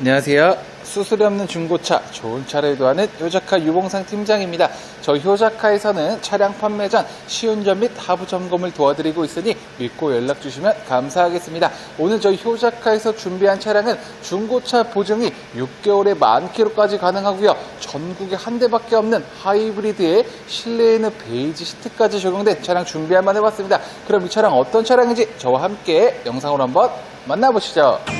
안녕하세요. 수수료 없는 중고차, 좋은 차를 도하는 효자카 유봉상 팀장입니다. 저희 효자카에서는 차량 판매 전 시운전 및 하부 점검을 도와드리고 있으니 믿고 연락 주시면 감사하겠습니다. 오늘 저희 효자카에서 준비한 차량은 중고차 보증이 6개월에 만 킬로까지 가능하고요. 전국에 한 대밖에 없는 하이브리드에 실내에는 베이지 시트까지 적용된 차량 준비한만 해봤습니다. 그럼 이 차량 어떤 차량인지 저와 함께 영상으로 한번 만나보시죠.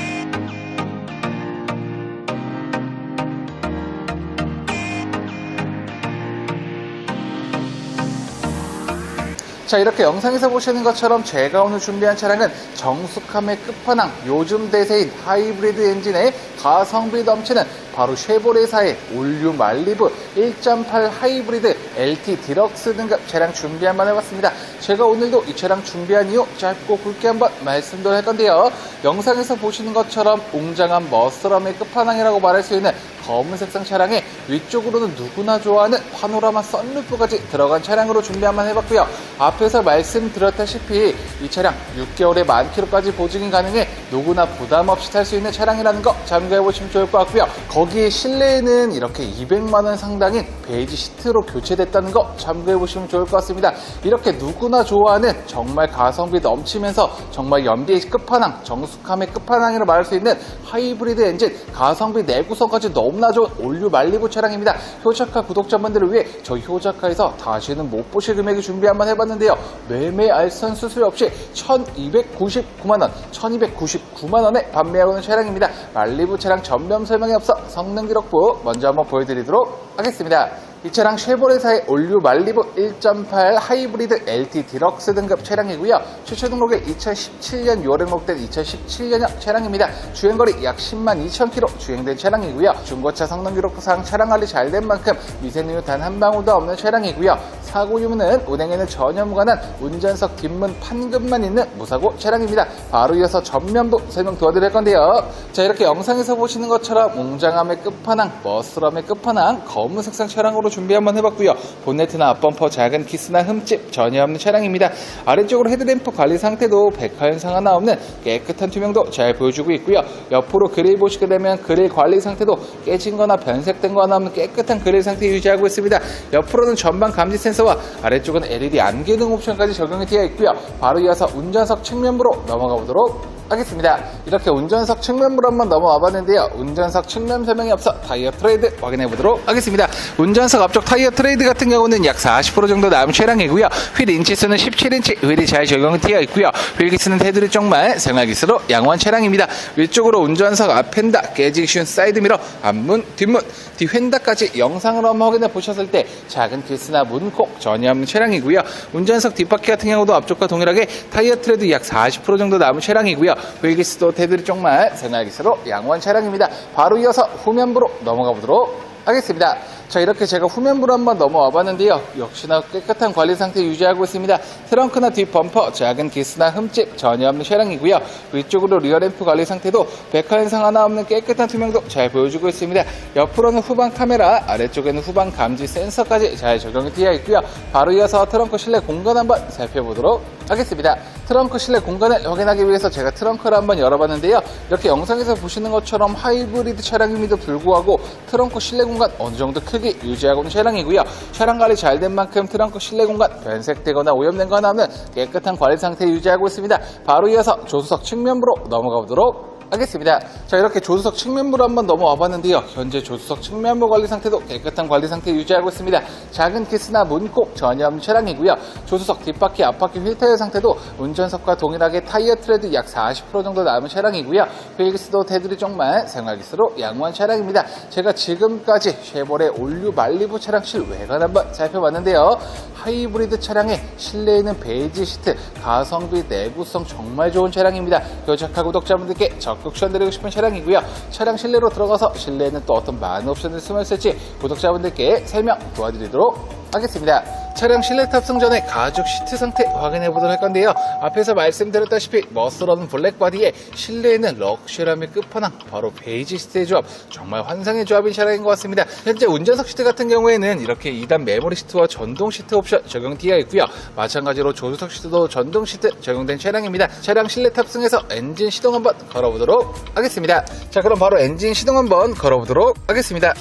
자 이렇게 영상에서 보시는 것처럼 제가 오늘 준비한 차량은 정숙함의 끝판왕 요즘 대세인 하이브리드 엔진의 가성비 넘치는 바로 쉐보레사의 올류 말리브 1.8 하이브리드 LT 디럭스 등급 차량 준비 한번 해봤습니다. 제가 오늘도 이 차량 준비한 이유 짧고 굵게 한번 말씀도 할 건데요. 영상에서 보시는 것처럼 웅장한 머스럼의 끝판왕이라고 말할 수 있는 검은 색 상 차량에 위쪽으로는 누구나 좋아하는 파노라마 썬루프까지 들어간 차량으로 준비 한번 해봤고요. 앞에서 말씀드렸다시피 이 차량 6개월에 만 킬로까지 보증이 가능해 누구나 부담 없이 탈 수 있는 차량이라는 거 참고해 보시면 좋을 것 같고요. 거기에 실내에는 이렇게 200만 원 상당인 베이지 시트로 교체됐다는 거 참고해 보시면 좋을 것 같습니다. 이렇게 누구나 좋아하는 정말 가성비 넘치면서 정말 연비의 끝판왕, 정숙함의 끝판왕이라 말할 수 있는 하이브리드 엔진 가성비 내구성까지 너무 나 좋은 올류 말리부 차량입니다. 효자카 구독자분들을 위해 저희 효자카에서 다시는 못 보실 금액이 준비 한번 해봤는데요. 매매 알선 수수료 없이 1299만원, 1299만원에 판매하고 있는 차량입니다. 말리부 차량 전면 설명이 없어 성능 기록부 먼저 한번 보여드리도록 하겠습니다. 이 차량 쉐보레사의 올류 말리부 1.8 하이브리드 LT 디럭스 등급 차량이고요. 최초 등록에 2017년 6월에 등록된 2017년형 차량입니다. 주행거리 약 10만 2천 킬로 주행된 차량이고요. 중고차 성능 기록부상 차량 관리 잘 된 만큼 미세누유 단 한 방울도 없는 차량이고요. 사고 유무는 운행에는 전혀 무관한 운전석 뒷문 판금만 있는 무사고 차량입니다. 바로 이어서 전면부 설명 도와드릴 건데요. 자 이렇게 영상에서 보시는 것처럼 웅장함의 끝판왕, 머스럼의 끝판왕, 검은 색상 차량으로 준비 한번 해봤고요. 본네트나 앞범퍼 작은 키스나 흠집 전혀 없는 차량입니다. 아래쪽으로 헤드램프 관리 상태도 백화 현상 하나 없는 깨끗한 투명도 잘 보여주고 있고요. 옆으로 그릴 보시게 되면 그릴 관리 상태도 깨진 거나 변색된 거 하나 없는 깨끗한 그릴 상태 유지하고 있습니다. 옆으로는 전방 감지 센서와 아래쪽은 LED 안개등 옵션까지 적용이 되어 있고요. 바로 이어서 운전석 측면부로 넘어가 보도록 하겠습니다. 이렇게 운전석 측면부로 한번 넘어와 봤는데요. 운전석 측면 설명이 없어 타이어 트레이드 확인해 보도록 하겠습니다. 운전석 앞쪽 타이어 트레이드 같은 경우는 약 40% 정도 남은 차량이고요. 휠 인치수는 17인치 휠이 잘 적용이 되어 있고요. 휠기스는 테두리 쪽만 생활기스로 양호한 차량입니다. 위쪽으로 운전석 앞펜다 깨지기 쉬운 사이드 미러 앞문 뒷문 뒤 휀다까지 영상으로 한번 확인해 보셨을 때 작은 기스나 문콕 전혀 없는 차량이고요. 운전석 뒷바퀴 같은 경우도 앞쪽과 동일하게 타이어 트레드 약 40% 정도 남은 차량이고요. 휠기스도 테두리 쪽만 생활기스로 양호한 차량입니다. 바로 이어서 후면부로 넘어가 보도록 하겠습니다. 자 이렇게 제가 후면부로 한번 넘어와 봤는데요. 역시나 깨끗한 관리 상태 유지하고 있습니다. 트렁크나 뒷 범퍼, 작은 기스나 흠집 전혀 없는 차량이고요. 위쪽으로 리어램프 관리 상태도 백화 현상 하나 없는 깨끗한 투명도 잘 보여주고 있습니다. 옆으로는 후방 카메라, 아래쪽에는 후방 감지 센서까지 잘 적용이 되어 있고요. 바로 이어서 트렁크 실내 공간 한번 살펴보도록 하겠습니다. 트렁크 실내 공간을 확인하기 위해서 제가 트렁크를 한번 열어봤는데요. 이렇게 영상에서 보시는 것처럼 하이브리드 차량임에도 불구하고 트렁크 실내 공간 어느 정도 크게 유지하고 있는 차량이고요. 차량 관리 잘 된 만큼 트렁크 실내 공간 변색되거나 오염된 거 하나 없는 깨끗한 관리 상태 유지하고 있습니다. 바로 이어서 조수석 측면부로 넘어가 보도록 하겠습니다. 자 이렇게 조수석 측면부로 한번 넘어와 봤는데요. 현재 조수석 측면부 관리 상태도 깨끗한 관리 상태 유지하고 있습니다. 작은 키스나 문콕 없는 차량이고요. 조수석 뒷바퀴 앞바퀴 휠 타이어 상태도 운전석과 동일하게 타이어 트레드 약 40% 정도 남은 차량이고요. 휠기스도 테두리 쪽만 생활기스로 양호한 차량입니다. 제가 지금까지 쉐보레 올류 말리부 차량 실외관 한번 살펴봤는데요. 하이브리드 차량의 실내에는 베이지 시트, 가성비, 내구성 정말 좋은 차량입니다. 교착하 구독자분들께 적극 추천드리고 싶은 차량이고요. 차량 실내로 들어가서 실내에는 또 어떤 많은 옵션을 숨어 있을지 구독자분들께 설명 도와드리도록 하겠습니다. 차량 실내 탑승 전에 가죽 시트 상태 확인해 보도록 할 건데요. 앞에서 말씀드렸다시피 멋스러운 블랙 바디에 실내에는 럭셔리함의 끝판왕 바로 베이지 시트의 조합 정말 환상의 조합인 차량인 것 같습니다. 현재 운전석 시트 같은 경우에는 이렇게 2단 메모리 시트와 전동 시트 옵션 적용되어 있고요. 마찬가지로 조수석 시트도 전동 시트 적용된 차량입니다. 차량 실내 탑승해서 엔진 시동 한번 걸어보도록 하겠습니다. 자 그럼 바로 엔진 시동 한번 걸어보도록 하겠습니다.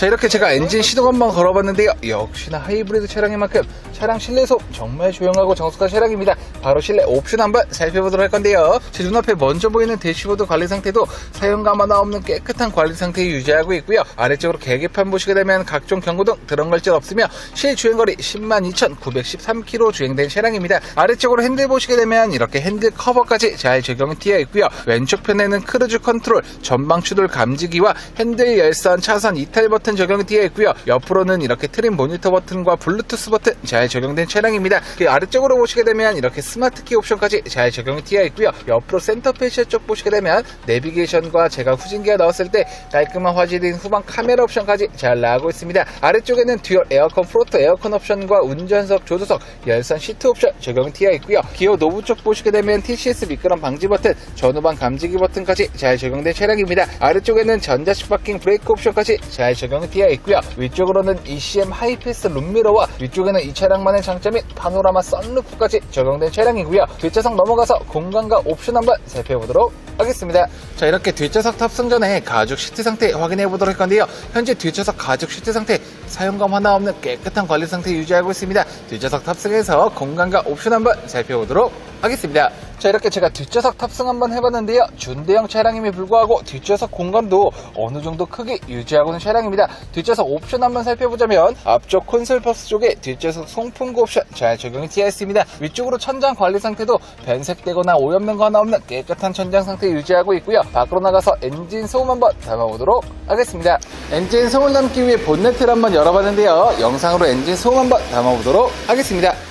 자 이렇게 제가 엔진 시동 한번 걸어봤는데요 역시나 하이브리드 차량인 만큼 차량 실내에서 정말 조용하고 정숙한 차량입니다. 바로 실내 옵션 한번 살펴보도록 할 건데요. 제 눈앞에 먼저 보이는 대시보드 관리 상태도 사용감 하나 없는 깨끗한 관리 상태 유지하고 있고요. 아래쪽으로 계기판 보시게 되면 각종 경고등 드럼 걸질 없으며 실주행거리 102,913km 주행된 차량입니다. 아래쪽으로 핸들 보시게 되면 이렇게 핸들 커버까지 잘 적용이 되어 있고요. 왼쪽 편에는 크루즈 컨트롤 전방 추돌 감지기와 핸들 열선 차선 이탈 버튼 적용이 되어 있고요. 옆으로는 이렇게 트림 모니터 버튼과 블루투스 버튼 잘 적용된 차량입니다. 그 아래쪽으로 보시게 되면 이렇게 스마트 키 옵션까지 잘 적용이 되어 있고요. 옆으로 센터 페이셜 쪽 보시게 되면 내비게이션과 제가 후진기가 나왔을 때 깔끔한 화질인 후방 카메라 옵션까지 잘 나오고 있습니다. 아래쪽에는 듀얼 에어컨 프로토 에어컨 옵션과 운전석 조수석 열선 시트 옵션 적용이 되어 있고요. 기어 노브 쪽 보시게 되면 TCS 미끄럼 방지 버튼 전후방 감지기 버튼까지 잘 적용된 차량입니다. 아래쪽에는 전자식 파킹 브레이크 옵션까지 잘 적용 이 되어 있고요. 위쪽으로는 ECM 하이패스 룸미러와 위쪽에는 이 차량만의 장점인 파노라마 썬루프까지 적용된 차량이고요. 뒷좌석 넘어가서 공간과 옵션 한번 살펴보도록 하겠습니다. 자 이렇게 뒷좌석 탑승 전에 가죽 시트 상태 확인해 보도록 할 건데요. 현재 뒷좌석 가죽 시트 상태 사용감 하나 없는 깨끗한 관리 상태 유지하고 있습니다. 뒷좌석 탑승해서 공간과 옵션 한번 살펴보도록 하겠습니다. 자 이렇게 제가 뒷좌석 탑승 한번 해봤는데요. 준대형 차량임에 불구하고 뒷좌석 공간도 어느 정도 크게 유지하고 있는 차량입니다. 뒷좌석 옵션 한번 살펴보자면 앞쪽 콘솔 버스 쪽에 뒷좌석 송풍구 옵션 잘 적용이 되어 있습니다. 위쪽으로 천장 관리 상태도 변색되거나 오염된 거 하나 없는 깨끗한 천장 상태 유지하고 있고요. 밖으로 나가서 엔진 소음 한번 담아보도록 하겠습니다. 엔진 소음을 담기 위해 본네트를 한번 열어봤는데요. 영상으로 엔진 소음 한번 담아보도록 하겠습니다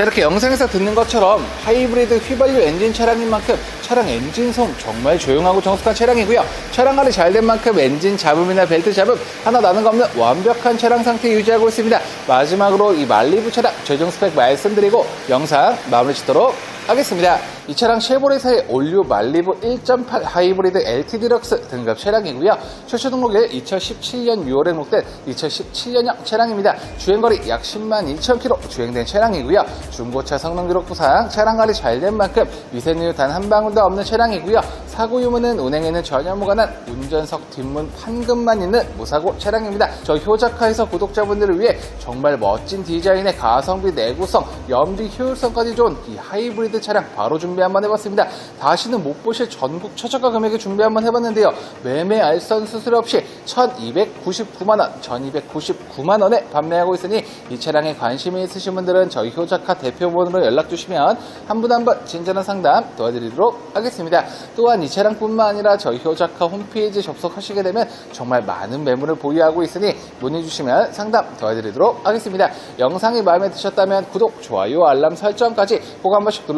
자 이렇게 영상에서 듣는 것처럼 하이브리드 휘발유 엔진 차량인 만큼 차량 엔진 소음 정말 조용하고 정숙한 차량이고요. 차량 관리 잘 된 만큼 엔진 잡음이나 벨트 잡음 하나 나는 거 없는 완벽한 차량 상태 유지하고 있습니다. 마지막으로 이 말리부 차량 최종 스펙 말씀드리고 영상 마무리 짓도록 하겠습니다. 이 차량 쉐보레사의 올류 말리부 1.8 하이브리드 LT 디럭스 등급 차량이고요. 최초 등록일 2017년 6월에 등록된 2017년형 차량입니다. 주행거리 약 10만 2천 km 주행된 차량이고요. 중고차 성능 기록부상 차량 관리 잘 된 만큼 미세누유 단 한 방울도 없는 차량이고요. 사고 유무는 운행에는 전혀 무관한 운전석 뒷문 판금만 있는 무사고 차량입니다. 저 효자카에서 구독자분들을 위해 정말 멋진 디자인의 가성비 내구성, 연비 효율성까지 좋은 이 하이브리드 차량 바로 준비 한번 해봤습니다. 다시는 못 보실 전국 최저가 금액에 준비 한번 해봤는데요. 매매 알선 수수료 없이 1299만원, 1299만원에 판매하고 있으니 이 차량에 관심이 있으신 분들은 저희 효자카 대표번호로 연락 주시면 한 분 한분 친절한 상담 도와드리도록 하겠습니다. 또한 이 차량뿐만 아니라 저희 효자카 홈페이지 접속하시게 되면 정말 많은 매물을 보유하고 있으니 문의 주시면 상담 도와드리도록 하겠습니다. 영상이 마음에 드셨다면 구독, 좋아요, 알람 설정까지 꼭 한 번씩